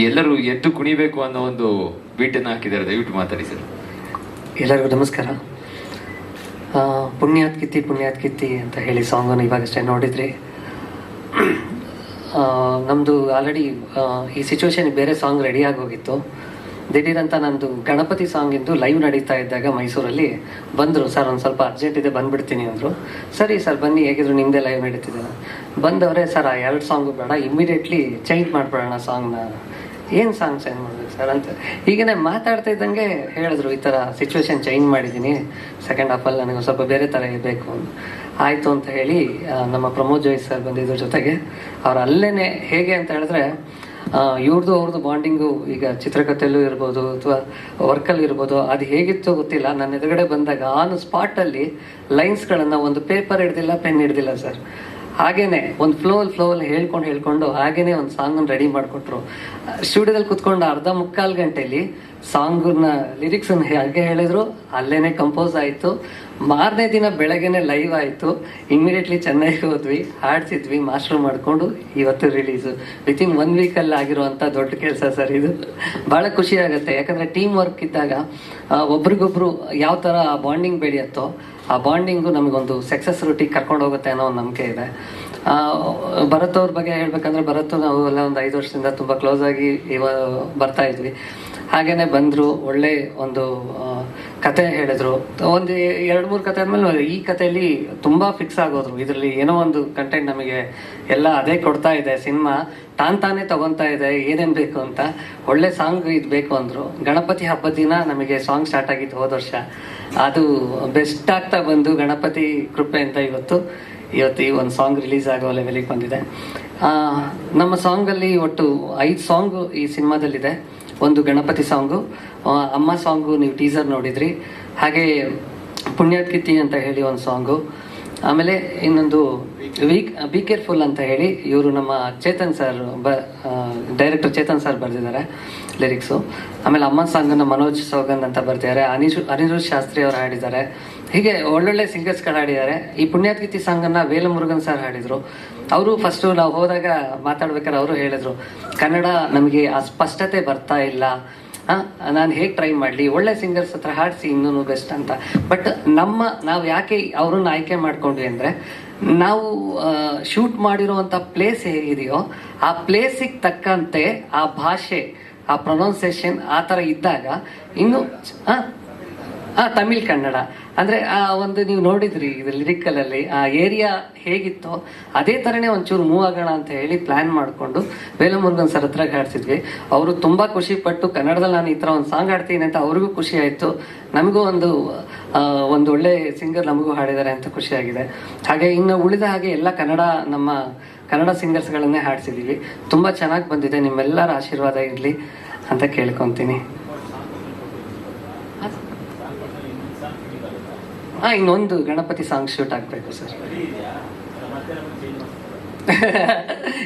ಎಲ್ಲರೂ ಎದ್ದು ಕುಣಿಬೇಕು ಅನ್ನೋ ಒಂದು ಬೀಟನ್ನು ಹಾಕಿದ್ದಾರೆ ದಯವಿಟ್ಟು ಮಾತಾಡಿ ಸರ್ ಎಲ್ಲರಿಗೂ ನಮಸ್ಕಾರ. ಪುಣ್ಯಾತ್ ಕಿತ್ತಿ ಪುಣ್ಯಾತ್ ಕಿತ್ತಿ ಅಂತ ಹೇಳಿ ಸಾಂಗನ್ನು ಇವಾಗಷ್ಟೇ ನೋಡಿದ್ರಿ ಆ, ನಮ್ದು ಆಲ್ರೆಡಿ ಈ ಸಿಚುವೇಶನ್ ಬೇರೆ ಸಾಂಗ್ ರೆಡಿ ಆಗೋಗಿತ್ತು. ದಿಢೀರಂತ ನಂದು ಗಣಪತಿ ಸಾಂಗ್ ಇಂದು ಲೈವ್ ನಡೀತಾ ಇದ್ದಾಗ ಮೈಸೂರಲ್ಲಿ ಬಂದರು ಸರ್ ಒಂದು ಸ್ವಲ್ಪ ಅರ್ಜೆಂಟ್ ಇದೆ ಬಂದ್ಬಿಡ್ತೀನಿ ಅಂದರು. ಸರಿ ಸರ್ ಬನ್ನಿ ಹೇಗಿದ್ರು ನಿಮ್ಮದೇ ಲೈವ್ ನಡೀತಿದೆ. ಬಂದವರೇ ಸರ್ ಆ ಎರಡು ಸಾಂಗು ಬೇಡ ಇಮ್ಮಿಡಿಯೇಟ್ಲಿ ಚೇಂಜ್ ಮಾಡಿಬಿಡೋಣ ಸಾಂಗ್ನ ಏನು ಸಾಂಗ್ ಚೇಂಜ್ ಮಾಡ್ಬೇಕು ಸರ್ ಅಂತ. ಹೀಗೇನೆ ಮಾತಾಡ್ತಾ ಇದ್ದಂಗೆ ಹೇಳಿದ್ರು ಈ ಥರ ಸಿಚುವೇಶನ್ ಚೇಂಜ್ ಮಾಡಿದ್ದೀನಿ. ಸೆಕೆಂಡ್ ಹಾಫಲ್ಲಿ ನನಗೆ ಸ್ವಲ್ಪ ಬೇರೆ ಥರ ಇರಬೇಕು. ಅಂತ ಆಯಿತು ಅಂತ ಹೇಳಿ ನಮ್ಮ ಪ್ರಮೋದ್ ಜೋಯ್ ಸರ್ ಬಂದಿದ್ರ ಜೊತೆಗೆ. ಅವ್ರು ಅಲ್ಲೇನೆ ಹೇಗೆ ಅಂತ ಹೇಳಿದ್ರೆ ಇವ್ರದ್ದು ಅವ್ರದ್ದು ಬಾಂಡಿಂಗು, ಈಗ ಚಿತ್ರಕಥೆಯಲ್ಲೂ ಇರ್ಬೋದು ಅಥವಾ ವರ್ಕಲ್ಲಿ ಇರ್ಬೋದು, ಅದು ಹೇಗಿತ್ತು ಗೊತ್ತಿಲ್ಲ. ನನ್ನ ಎದುರುಗಡೆ ಬಂದಾಗ ಆನ್ ಸ್ಪಾಟಲ್ಲಿ ಲೈನ್ಸ್ಗಳನ್ನು ಒಂದು ಪೇಪರ್ ಹಿಡ್ದಿಲ್ಲ ಪೆನ್ ಹಿಡ್ದಿಲ್ಲ ಸರ್. ಹಾಗೇನೆ ಒಂದು ಫ್ಲೋ ಫ್ಲೋ ಅಲ್ಲಿ ಹೇಳ್ಕೊಂಡು ಹೇಳ್ಕೊಂಡು ಹಾಗೇನೆ ಒಂದು ಸಾಂಗ್ ರೆಡಿ ಮಾಡಿಕೊಟ್ರು. ಸ್ಟುಡಿಯೋದಲ್ಲಿ ಕುತ್ಕೊಂಡು ಅರ್ಧ ಮುಕ್ಕಾಲು ಗಂಟೆಯಲ್ಲಿ ಸಾಂಗ್ನ ಲಿರಿಕ್ಸ್ ಹಾಗೆ ಹೇಳಿದ್ರು. ಅಲ್ಲೇನೆ ಕಂಪೋಸ್ ಆಯಿತು. ಮಾರನೇ ದಿನ ಬೆಳಗ್ಗೆನೆ ಲೈವ್ ಆಯಿತು. ಇಮಿಡಿಯೇಟ್ಲಿ ಚೆನ್ನೈಗೆ ಹೋದ್ವಿ. ಹಾಡ್ಸಿದ್ವಿ ಮಾಸ್ಟರ್ ಮಾಡಿಕೊಂಡು ಇವತ್ತು ರಿಲೀಸು ವಿತಿನ್ ಒನ್ ವೀಕಲ್ಲಿ ಆಗಿರುವಂಥ ದೊಡ್ಡ ಕೆಲಸ ಸರ್ ಇದು. ಭಾಳ ಖುಷಿ ಆಗುತ್ತೆ. ಯಾಕಂದರೆ ಟೀಮ್ ವರ್ಕ್ ಇದ್ದಾಗ ಒಬ್ರಿಗೊಬ್ರು ಯಾವ ಥರ ಬಾಂಡಿಂಗ್ ಬೆಳೆಯುತ್ತೋ ಆ ಬಾಂಡಿಂಗು ನಮಗೊಂದು ಸಕ್ಸಸ್ ರೂಟಿಗೆ ಕರ್ಕೊಂಡು ಹೋಗುತ್ತೆ ಅನ್ನೋ ಒಂದು ನಂಬಿಕೆ ಇದೆ. ಭರತ್ ಅವ್ರ ಬಗ್ಗೆ ಹೇಳ್ಬೇಕಂದ್ರೆ ಭರತ್ ನಾವು ಎಲ್ಲ ಒಂದು ಐದು ವರ್ಷದಿಂದ ತುಂಬ ಕ್ಲೋಸ್ ಆಗಿ ಇವ ಬರ್ತಾ ಇದ್ವಿ. ಹಾಗೇನೆ ಬಂದರು, ಒಳ್ಳೆ ಒಂದು ಕತೆ ಹೇಳಿದ್ರು. ಒಂದು ಎರಡು ಮೂರು ಕತೆ ಆದ್ಮೇಲೆ ಈ ಕಥೆಯಲ್ಲಿ ತುಂಬ ಫಿಕ್ಸ್ ಆಗೋದ್ರು. ಇದರಲ್ಲಿ ಏನೋ ಒಂದು ಕಂಟೆಂಟ್ ನಮಗೆ ಎಲ್ಲ ಅದೇ ಕೊಡ್ತಾ ಇದೆ, ಸಿನಿಮಾ ತಾನ್ ತಾನೇ ತಗೊಂತಾ ಇದೆ, ಏನೇನು ಬೇಕು ಅಂತ. ಒಳ್ಳೆ ಸಾಂಗ್ ಇದು ಬೇಕು ಅಂದರು. ಗಣಪತಿ ಹಬ್ಬದ ದಿನ ನಮಗೆ ಸಾಂಗ್ ಸ್ಟಾರ್ಟ್ ಆಗಿತ್ತು ಹೋದ ವರ್ಷ. ಅದು ಬೆಸ್ಟ್ ಆಗ್ತಾ ಬಂದು ಗಣಪತಿ ಕೃಪೆ ಅಂತ ಇವತ್ತು ಇವತ್ತು ಈ ಒಂದು ಸಾಂಗ್ ರಿಲೀಸ್ ಆಗೋ ಲೆವೆಲಿಗೆ ಬಂದಿದೆ. ನಮ್ಮ ಸಾಂಗಲ್ಲಿ ಒಟ್ಟು ಐದು ಸಾಂಗ್ ಈ ಸಿನಿಮಾದಲ್ಲಿದೆ. ಒಂದು ಗಣಪತಿ ಸಾಂಗು. ಅಮ್ಮ ಸಾಂಗು ನೀವು ಟೀಸರ್ ನೋಡಿದ್ರಿ. ಹಾಗೆ ಪುಣ್ಯದ್ಕಿತ್ತಿ ಅಂತ ಹೇಳಿ ಒಂದು ಸಾಂಗು. ಆಮೇಲೆ ಇನ್ನೊಂದು ವೀಕ್ ಬಿ ಕೇರ್ಫುಲ್ ಅಂತ ಹೇಳಿ ಇವರು ನಮ್ಮ ಚೇತನ್ ಸರ್ ಬ ಡೈರೆಕ್ಟರ್ ಚೇತನ್ ಸರ್ ಬರೆದಿದ್ದಾರೆ ಲಿರಿಕ್ಸು. ಆಮೇಲೆ ಅಮ್ಮ ಸಾಂಗನ್ನು ಮನೋಜ್ ಸೌಗಂದ್ ಅಂತ ಬರ್ತಿದ್ದಾರೆ ಅನಿಶು, ಅನಿರುದ್ಧ್ ಶಾಸ್ತ್ರಿ ಅವರು ಹಾಡಿದ್ದಾರೆ. ಹೀಗೆ ಒಳ್ಳೊಳ್ಳೆ ಸಿಂಗರ್ಸ್ಗಳು ಹಾಡಿದ್ದಾರೆ. ಈ ಪುಣ್ಯಾತ್ಕಿತಿ ಸಾಂಗನ್ನು ವೇಲಮುರುಗನ್ ಸರ್ ಹಾಡಿದರು. ಅವರು ಫಸ್ಟು ನಾವು ಹೋದಾಗ ಮಾತಾಡ್ಬೇಕಾದ್ರೆ ಅವರು ಹೇಳಿದ್ರು, ಕನ್ನಡ ನಮಗೆ ಆ ಸ್ಪಷ್ಟತೆ ಬರ್ತಾ ಇಲ್ಲ. ನಾನು ಹೇಗೆ ಟ್ರೈ ಮಾಡಲಿ? ಒಳ್ಳೆ ಸಿಂಗರ್ಸ್ ಹತ್ರ ಹಾಡಿಸಿ ಇನ್ನೂ ಬೆಸ್ಟ್ ಅಂತ. ಬಟ್ ನಮ್ಮ, ನಾವು ಯಾಕೆ ಅವ್ರನ್ನ ಆಯ್ಕೆ ಮಾಡ್ಕೊಂಡ್ವಿ ಅಂದರೆ, ನಾವು ಶೂಟ್ ಮಾಡಿರುವಂಥ ಪ್ಲೇಸ್ ಹೇಗಿದೆಯೋ, ಆ ಪ್ಲೇಸಿಗೆ ತಕ್ಕಂತೆ ಆ ಭಾಷೆ, ಆ ಪ್ರೊನೌನ್ಸೇಷನ್ ಆ ಥರ ಇದ್ದಾಗ, ಇನ್ನು ಹಾಂ, ತಮಿಳ್ ಕನ್ನಡ. ಅಂದ್ರೆ, ಆ, ಒಂದು ನೀವು ನೋಡಿದ್ರಿ ಲಿರಿಕಲ್ ಅಲ್ಲಿ, ಆ ಏರಿಯಾ ಹೇಗಿತ್ತೋ, ಅದೇ ತರನೇ ಒಂಚೂರು ಮೂವ್ ಆಗೋಣ ಅಂತ ಹೇಳಿ ಪ್ಲಾನ್ ಮಾಡಿಕೊಂಡು ವೇಲಮುರುಗನ್ ಸರ್ ಹತ್ರ ಹಾಡ್ತಿದ್ವಿ. ಅವರು ತುಂಬಾ ಖುಷಿ ಪಟ್ಟು ಕನ್ನಡದಲ್ಲಿ ನಾನು ಈ ತರ ಒಂದು ಸಾಂಗ್ ಹಾಡ್ತೀನಿ ಅಂತ ಅವ್ರಿಗೂ ಖುಷಿ ಆಯ್ತು. ನಮಗೂ ಒಂದು ಒಂದು ಒಳ್ಳೆ ಸಿಂಗರ್ ನಮಗೂ ಹಾಡಿದ್ದಾರೆ ಅಂತ ಖುಷಿ ಆಗಿದೆ. ಹಾಗೆ ಇನ್ನು ಉಳಿದ ಹಾಗೆ ಎಲ್ಲ ಕನ್ನಡ, ನಮ್ಮ ಕನ್ನಡ ಸಿಂಗರ್ಸ್ಗಳನ್ನೇ ಹಾಡ್ಸಿದೀವಿ. ತುಂಬಾ ಚೆನ್ನಾಗಿ ಬಂದಿದೆ. ನಿಮ್ಮೆಲ್ಲರ ಆಶೀರ್ವಾದ ಇರಲಿ ಅಂತ ಕೇಳ್ಕೊತೀನಿ. ಹಾ ಇನ್ನೊಂದು ಗಣಪತಿ ಸಾಂಗ್ ಶೂಟ್ ಆಗ್ಬೇಕು ಸರ್.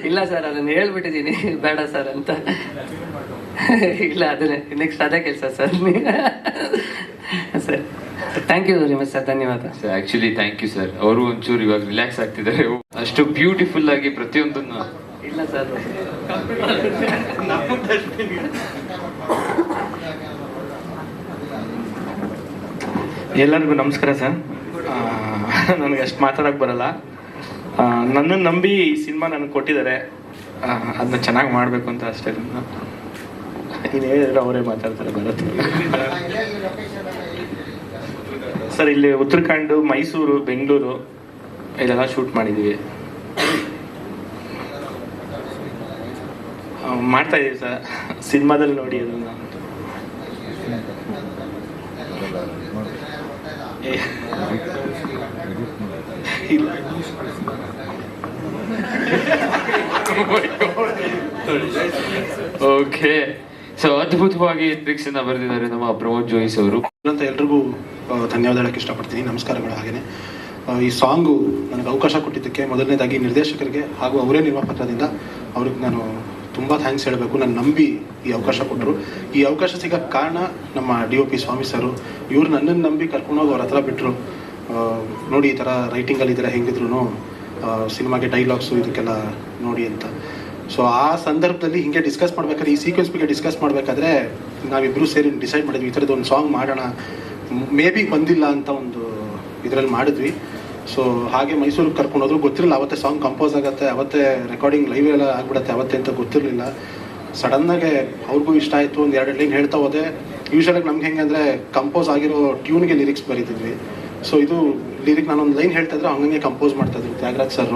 ಇಲ್ಲ ಸರ್ ಅದನ್ನು ಹೇಳ್ಬಿಟ್ಟಿದ್ದೀನಿ. ಬೇಡ ಸರ್ ಅಂತ. ಇಲ್ಲ ಅದನ್ನೇ ನೆಕ್ಸ್ಟ್ ಅದೇ ಕೆಲಸ sir. Sir. Thank you very much sir ಧನ್ಯವಾದ. Sir actually thank you sir. ಅವರು ಒಂಚೂರು ಇವಾಗ ರಿಲ್ಯಾಕ್ಸ್ ಆಗ್ತಿದ್ದಾರೆ. ಅಷ್ಟು ಬ್ಯೂಟಿಫುಲ್ ಆಗಿ ಪ್ರತಿಯೊಂದನ್ನು ಇಲ್ಲ ಇಲ್ಲ ಸರ್ ಎಲ್ಲರಿಗೂ ನಮಸ್ಕಾರ ಸರ್. ನನಗೆ ಅಷ್ಟು ಮಾತಾಡೋಕೆ ಬರಲ್ಲ. ನನ್ನನ್ನು ನಂಬಿ ಈ ಸಿನಿಮಾ ನನಗೆ ಕೊಟ್ಟಿದ್ದಾರೆ. ಅದನ್ನ ಚೆನ್ನಾಗಿ ಮಾಡಬೇಕು ಅಂತ ಅಷ್ಟೇ ನಾನು ಇನ್ನು ಹೇಳಿದ್ರೆ ಅವರೇ ಮಾತಾಡ್ತಾರೆ ಬರುತ್ತೆ ಸರ್, ಇಲ್ಲಿ ಉತ್ತರಾಖಂಡ್, ಮೈಸೂರು, ಬೆಂಗಳೂರು ಇಲ್ಲೆಲ್ಲ ಶೂಟ್ ಮಾಡಿದ್ದೀವಿ ಮಾಡ್ತಾ ಇದೀವಿ ಸರ್. ಸಿನಿಮಾದಲ್ಲಿ ನೋಡಿ ಅದನ್ನು. ಓಕೆ ಸೊ ಅದ್ಭುತವಾಗಿ ಟ್ರಿಕ್ಸ್ ಅನ್ನ ಬರೆದಿದ್ದಾರೆ ನಮ್ಮ ಪ್ರಮೋದ್ ಜೋಯಿಸ್ ಅವರು. ಅಂತ ಎಲ್ರಿಗೂ ಧನ್ಯವಾದ ಹೇಳಕ್ಕೆ ಇಷ್ಟಪಡ್ತೀನಿ. ನಮಸ್ಕಾರಗಳು ಹಾಗೇನೆ. ಈ ಸಾಂಗು ನನಗೆ ಅವಕಾಶ ಕೊಟ್ಟಿದ್ದಕ್ಕೆ ಮೊದಲನೇದಾಗಿ ನಿರ್ದೇಶಕರಿಗೆ ಹಾಗೂ ಅವರೇ ನಿರ್ಮಾಪತ್ರದಿಂದ ಅವ್ರಿಗೆ ನಾನು ತುಂಬ ಥ್ಯಾಂಕ್ಸ್ ಹೇಳಬೇಕು. ನಾನು ನಂಬಿ ಈ ಅವಕಾಶ ಕೊಟ್ಟರು ಈ ಅವಕಾಶ ಸಿಗೋ ಕಾರಣ ನಮ್ಮ ಡಿ ಒ ಪಿ ಸ್ವಾಮಿ ಸರು. ಇವ್ರು ನನ್ನನ್ನು ನಂಬಿ ಕರ್ಕೊಂಡೋಗಿ ಅವ್ರ ಹತ್ರ ಬಿಟ್ಟರು ನೋಡಿ ಈ ಥರ ರೈಟಿಂಗಲ್ಲಿ ಇದ್ರೆ ಹೆಂಗಿದ್ರು ಸಿನಿಮಾಗೆ ಡೈಲಾಗ್ಸು ಇದಕ್ಕೆಲ್ಲ ನೋಡಿ ಅಂತ. ಸೊ ಆ ಸಂದರ್ಭದಲ್ಲಿ ಹಿಂಗೆ ಡಿಸ್ಕಸ್ ಮಾಡ್ಬೇಕಾದ್ರೆ, ಈ ಸೀಕ್ವೆನ್ಸ್ ಬಗ್ಗೆ ಡಿಸ್ಕಸ್ ಮಾಡಬೇಕಾದ್ರೆ ನಾವಿಬ್ಬರು ಸೇರಿ ಡಿಸೈಡ್ ಮಾಡಿದ್ವಿ, ಈ ಥರದ್ದು ಒಂದು ಸಾಂಗ್ ಮಾಡೋಣ. ಮೇ ಬಿ ಬಂದಿಲ್ಲ ಅಂತ ಒಂದು ಇದರಲ್ಲಿ ಮಾಡಿದ್ವಿ. ಸೊ ಹಾಗೆ ಮೈಸೂರಿಗೆ ಕರ್ಕೊಂಡೋದ್ರು ಗೊತ್ತಿರಲಿಲ್ಲ, ಅವತ್ತೇ ಸಾಂಗ್ ಕಂಪೋಸ್ ಆಗುತ್ತೆ, ಅವತ್ತೇ ರೆಕಾರ್ಡಿಂಗ್ ಲೈವ್ ಎಲ್ಲ ಆಗ್ಬಿಡತ್ತೆ, ಅವತ್ತೇ ಅಂತ ಗೊತ್ತಿರಲಿಲ್ಲ. ಸಡನ್ನಾಗೆ ಅವ್ರಿಗೂ ಇಷ್ಟ ಆಯಿತು, ಒಂದು ಎರಡು ಲೈನ್ ಹೇಳ್ತಾ ಹೋದೆ. ಯೂಶಲಾಗಿ ನಮ್ಗೆ ಹೆಂಗೆ ಅಂದರೆ ಕಂಪೋಸ್ ಆಗಿರೋ ಟ್ಯೂನ್ಗೆ ಲಿರಿಕ್ಸ್ ಬರೀತಿದ್ವಿ. ಸೊ ಇದು ಲಿರಿಕ್ ನಾನೊಂದು ಲೈನ್ ಹೇಳ್ತಾ ಇದ್ರೆ ಹಂಗಂಗೆ ಕಂಪೋಸ್ ಮಾಡ್ತಾ ಇದ್ವಿ ತ್ಯಾಗರಾಜ್ ಸರ್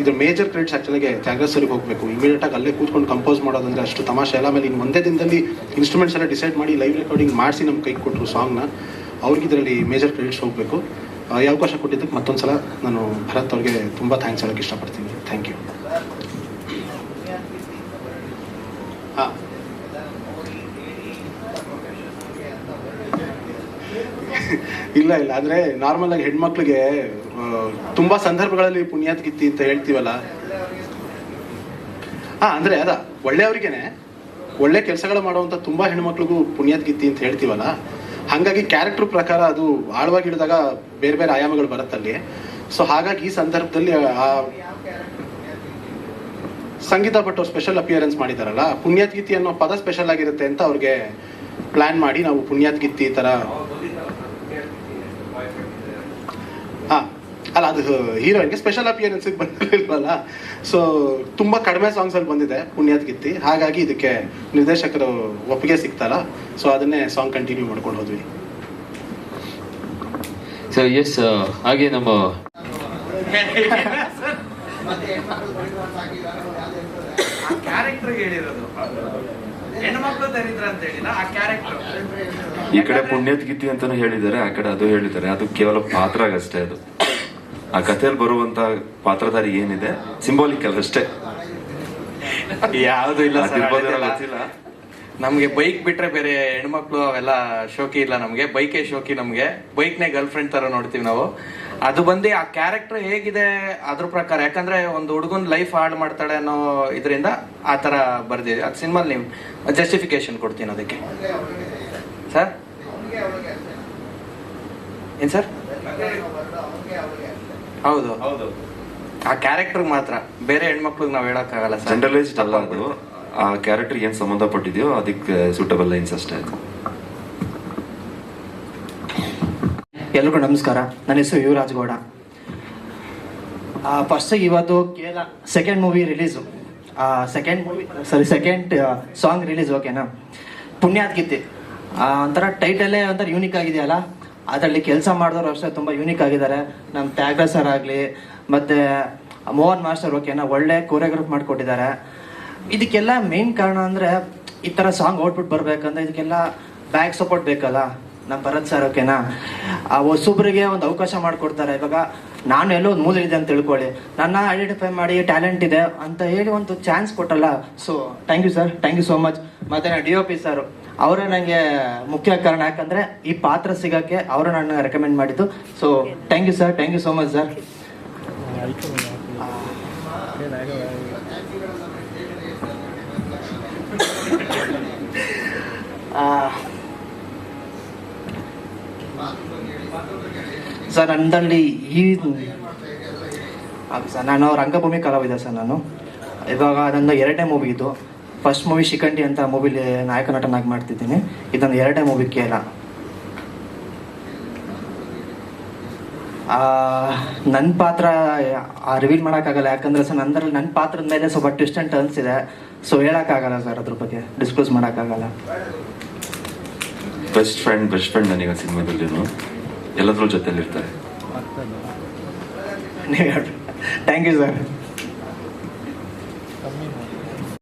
ಇದು ಮೇಜರ್ ಕ್ರೆಡಿಟ್ಸ್ ಆ್ಯಕ್ಚುಲಾಗೆ ತ್ಯಾಗರಾಜ್ ಸರ್ಗೆ ಹೋಗಬೇಕು. ಇಮಿಡಿಯೇಟಾಗಿ ಅಲ್ಲೇ ಕೂತ್ಕೊಂಡು ಕಂಪೋಸ್ ಮಾಡೋದಂದ್ರೆ ಅಷ್ಟು ತಮಾಷೆ ಎಲ್ಲ ಆಮೇಲೆ ಇನ್ನು ಒಂದೇ ದಿನದಲ್ಲಿ ಇನ್ಸ್ಟ್ರೂಮೆಂಟ್ಸ್ ಎಲ್ಲ ಡಿಸೈಡ್ ಮಾಡಿ ಲೈವ್ ರೆಕಾರ್ಡಿಂಗ್ ಮಾಡಿಸಿ ನಮ್ಮ ಕೈ ಕೊಟ್ಟರು ಸಾಂಗ್ನ ಅವ್ರಿಗೆ ಇದರಲ್ಲಿ ಮೇಜರ್ ಕ್ರೆಡಿಟ್ಸ್ ಹೋಗಬೇಕು. ಈ ಅವಕಾಶ ಕೊಟ್ಟಿದ್ದಕ್ಕೆ ಮತ್ತೊಂದು ಸಲ ನಾನು ಭರತ್ ಅವ್ರಿಗೆ ತುಂಬ ಥ್ಯಾಂಕ್ಸ್ ಹೇಳೋಕ್ಕೆ ಇಷ್ಟಪಡ್ತೀನಿ. ಥ್ಯಾಂಕ್ ಯು ಹಾಂ ಇಲ್ಲ ಇಲ್ಲ. ಅಂದ್ರೆ ನಾರ್ಮಲ್ ಆಗಿ ಹೆಣ್ಮಕ್ಳಿಗೆ ತುಂಬ ಸಂದರ್ಭಗಳಲ್ಲಿ ಪುಣ್ಯಾತ್ ಗಿತ್ತಿ ಅಂತ ಹೇಳ್ತೀವಲ್ಲ. ಹಾ ಅಂದ್ರೆ ಅದ, ಒಳ್ಳೆಯವ್ರಿಗೇನೆ. ಒಳ್ಳೆ ಕೆಲಸಗಳು ಮಾಡುವಂತ ತುಂಬಾ ಹೆಣ್ಮಕ್ಳಿಗೂ ಪುಣ್ಯಾತ್ ಗಿತ್ತಿ ಅಂತ ಹೇಳ್ತೀವಲ್ಲ. ಹಂಗಾಗಿ ಕ್ಯಾರೆಕ್ಟರ್ ಪ್ರಕಾರ ಅದು ಆಳವಾಗಿ ಹಿಡಿದಾಗ ಬೇರೆ ಬೇರೆ ಆಯಾಮಗಳು ಬರುತ್ತಲ್ಲಿ ಸೊ ಹಾಗಾಗಿ ಈ ಸಂದರ್ಭದಲ್ಲಿ, ಆ ಸಂಗೀತ ಭಟ್ ಸ್ಪೆಷಲ್ ಅಪಿಯರೆನ್ಸ್ ಮಾಡಿದಾರಲ್ಲ ಪುಣ್ಯಾತ್ ಗಿತ್ತಿ ಅನ್ನೋ ಪದ ಸ್ಪೆಷಲ್ ಆಗಿರುತ್ತೆ ಅಂತ ಅವ್ರಿಗೆ ಪ್ಲಾನ್ ಮಾಡಿ ನಾವು ಪುಣ್ಯಾತ್ ಗಿತ್ತಿ ಈ ತರ ಹಾ ಅಲ್ಲ ಅದು ಹೀರೋಯಿನ್ಗೆ ಸ್ಪೆಷಲ್ ಅಪಿಯರೆನ್ಸ್ ಬಂದಿರಲಿಲ್ವಲ್ಲ ಸೊ ತುಂಬಾ ಕಡಿಮೆ ಸಾಂಗ್ಸ್ ಅಲ್ಲಿ ಬಂದಿದೆ ಪುಣ್ಯದ ಗಿತ್ತಿ. ಹಾಗಾಗಿ ಇದಕ್ಕೆ ನಿರ್ದೇಶಕರು ಒಪ್ಪಿಗೆ ಸಿಗ್ತಲ್ಲ ಸೊ ಅದನ್ನೇ ಸಾಂಗ್ ಕಂಟಿನ್ಯೂ ಮಾಡ್ಕೊಂಡು ಹೋದ್ವಿ. ಸೊ ಎಸ್ ಹಾಗೆ ನಮ್ಮ ಕ್ಯಾರೆಕ್ಟರ್ ಹೇಳಿರೋದು. ಹೆಣ್ಮಕ್ಳು ದರಿದ್ರ ಅಂತ ಹೇಳಿಲ್ಲ ಆ ಕ್ಯಾರೆಕ್ಟರ್ ಈ ಕಡೆ ಪುಣ್ಯದ ಗಿತ್ತಿ ಅಂತಾನು ಹೇಳಿದ್ದಾರೆ ಆ ಕಡೆ ಅದು ಹೇಳಿದ್ದಾರೆ. ಅದು ಕೇವಲ ಪಾತ್ರ ಅಷ್ಟೇ ಅದು. ಆ ಕಥೆಯಲ್ಲಿ ಬರುವಂತ ಪಾತ್ರಧಾರಿ ಏನಿದೆ? ಸಿಂಬಾಲಿಕ್ ಅಷ್ಟೇ. ಯಾವ್ದು ಇಲ್ಲ ಸರ್ ಅದಿರ್ಬೋದೇನೋ ಗೊತ್ತಿಲ್ಲ. ನಮ್ಗೆ ಬೈಕ್ ಬಿಟ್ರೆ ಬೇರೆ ಹೆಣ್ಮಕ್ಳು ಅವೆಲ್ಲ ಶೋಕಿ ಇಲ್ಲ ನಮ್ಗೆ. ಬೈಕೇ ಶೋಕಿ ನಮ್ಗೆ. ಬೈಕ್ನೇ ಗರ್ಲ್ ಫ್ರೆಂಡ್ ತರ ನೋಡ್ತೀವಿ ನಾವು. ಅದು ಬಂದು ಆ ಕ್ಯಾರೆಕ್ಟರ್ ಹೇಗಿದೆ ಅದ್ರ ಪ್ರಕಾರ ಯಾಕಂದ್ರೆ ಒಂದು ಹುಡುಗನ್ ಲೈಫ್ ಹಾಳು ಮಾಡ್ತಾಳೆ ಅನ್ನೋ ಇದರಿಂದ ಆ ತರ ಬರ್ದಿದೆ. ಅದು ಸಿನಿಮಾಲ್ ನೀವು ಜಸ್ಟಿಫಿಕೇಶನ್ ಕೊಡ್ತೀನಿ ಅದಕ್ಕೆ. ಸರ್? ಏನ್ ಸರ್? ಹೌದು. ಹೌದು. ಆ ಕ್ಯಾರೆಕ್ಟರ್ ಮಾತ್ರ. ಬೇರೆ ಹೆಣ್ಮಕ್ಳಿಗೆ ನಾವು ಹೇಳಕ್ಕಾಗಲ್ಲ ಸರ್. ಜನರಲೈಸ್ಡ್ ಅಲ್ಲ ಅದು. ಆ ಕ್ಯಾರೆಕ್ಟರ್ ಏನ್ ಸಂಬಂಧಪಟ್ಟಿದೆಯೋ ಅದಕ್ಕೆ ಸೂಟಬಲ್ ಲೈನ್ಸ್ ಅಷ್ಟೇ ಅದು. ಎಲ್ರಿಗೂ ನಮಸ್ಕಾರ. ನನ್ನ ಹೆಸರು ಯುವರಾಜ್ ಗೌಡ. ಫಸ್ಟ್ ಇವತ್ತು Kerala second movie release second movie sorry second song release ಓಕೆನಾ ಪುಣ್ಯಾತ್ ಗೀತೆ ಒಂಥರ ಟೈಟಲ್ಲೇ ಒಂಥರ ಯೂನಿಕ್ ಆಗಿದೆಯಲ್ಲ ಅದರಲ್ಲಿ ಕೆಲಸ ಮಾಡಿದವರು ಅಷ್ಟೇ ತುಂಬ ಯೂನಿಕ್ ಆಗಿದ್ದಾರೆ. ನಮ್ಮ ತ್ಯಾಗರಾಜ್ ಸರ್ ಆಗಲಿ, ಮತ್ತು ಮೋಹನ್ ಮಾಸ್ಟರ್ ಓಕೆನಾ, ಒಳ್ಳೆ ಕೊರಿಯೋಗ್ರಾಫ್ ಮಾಡಿಕೊಟ್ಟಿದ್ದಾರೆ. ಇದಕ್ಕೆಲ್ಲ ಮೇನ್ ಕಾರಣ ಅಂದರೆ ಈ ಥರ ಸಾಂಗ್ ಔಟ್ಪುಟ್ ಬರಬೇಕಂದ್ರೆ ಇದಕ್ಕೆಲ್ಲ ಬ್ಯಾಕ್ ಸಪೋರ್ಟ್ ಬೇಕಲ್ಲ? ನಮ್ಮ ಭರತ್ ಸರ್ ಓಕೆನಾ? ಆ ಹೊಸೊಬ್ರಿಗೆ ಒಂದು ಅವಕಾಶ ಮಾಡಿಕೊಡ್ತಾರೆ. ಇವಾಗ ನಾನು ಎಲ್ಲೋ ಒಂದು ಮೂಲೆ ಅಂತ ತಿಳ್ಕೊಳ್ಳಿ. ನನ್ನ ಐಡೆಂಟಿಫೈ ಮಾಡಿ ಟ್ಯಾಲೆಂಟ್ ಇದೆ ಅಂತ ಹೇಳಿ ಒಂದು chance ಕೊಟ್ಟಲ್ಲ. So thank you sir thank you so much ಮತ್ತೆ ಡಿ ಒ ಪಿ ಸರ್ ಅವರೇ ನನಗೆ ಮುಖ್ಯ ಕಾರಣ. ಯಾಕಂದ್ರೆ ಈ ಪಾತ್ರ ಸಿಗಕ್ಕೆ ಅವರು ನನ್ನ ರೆಕಮೆಂಡ್ ಮಾಡಿದ್ದು. So thank you sir thank you so much sir sir ನನ್ನಲ್ಲಿ ಈ ಸರ್ ನಾನು ರಂಗಭೂಮಿ ಕಲಾವಿದ ಸರ್ ನಾನು. ಇವಾಗ ನನ್ನ ಎರಡನೇ ಮೂವಿ ಇದು. ಫಸ್ಟ್ ಮೂವಿ ಶಿಖಂಡಿ ಅಂತ ಮೂವಿಲಿ ನಾಯಕ ನಟನಾಗಿ ಮಾಡ್ತಿದ್ದೀನಿ. ಇದೊಂದು ಎರಡನೇ ಮೂವಿ ಕೇಳ. ನನ್ನ ಪಾತ್ರ ರಿವೀಲ್ ಮಾಡೋಕ್ಕಾಗಲ್ಲ ಯಾಕಂದ್ರೆ ಸರ್ ನಂದ್ರಲ್ಲಿ ನನ್ನ ಪಾತ್ರದ ಮೇಲೆ ಸ್ವಲ್ಪ ಟ್ವಿಸ್ಟ್ ಅಂಡ್ ಟರ್ನ್ಸ್ ಇದೆ. ಸೊ ಹೇಳೋಕ್ಕಾಗಲ್ಲ ಸರ್ ಅದ್ರ ಬಗ್ಗೆ. ಡಿಸ್ಕ್ಲೋಸ್ ಮಾಡೋಕ್ಕಾಗಲ್ಲ. ಬೆಸ್ಟ್ ಫ್ರೆಂಡ್ ಬೆಸ್ಟ್ ಫ್ರೆಂಡ್ ನನಗೆ ಸಿನಿಮಾದಲ್ಲಿನು. ಎಲ್ಲದ್ರ ಜೊತೆಲಿರ್ತಾರೆ. Thank you sir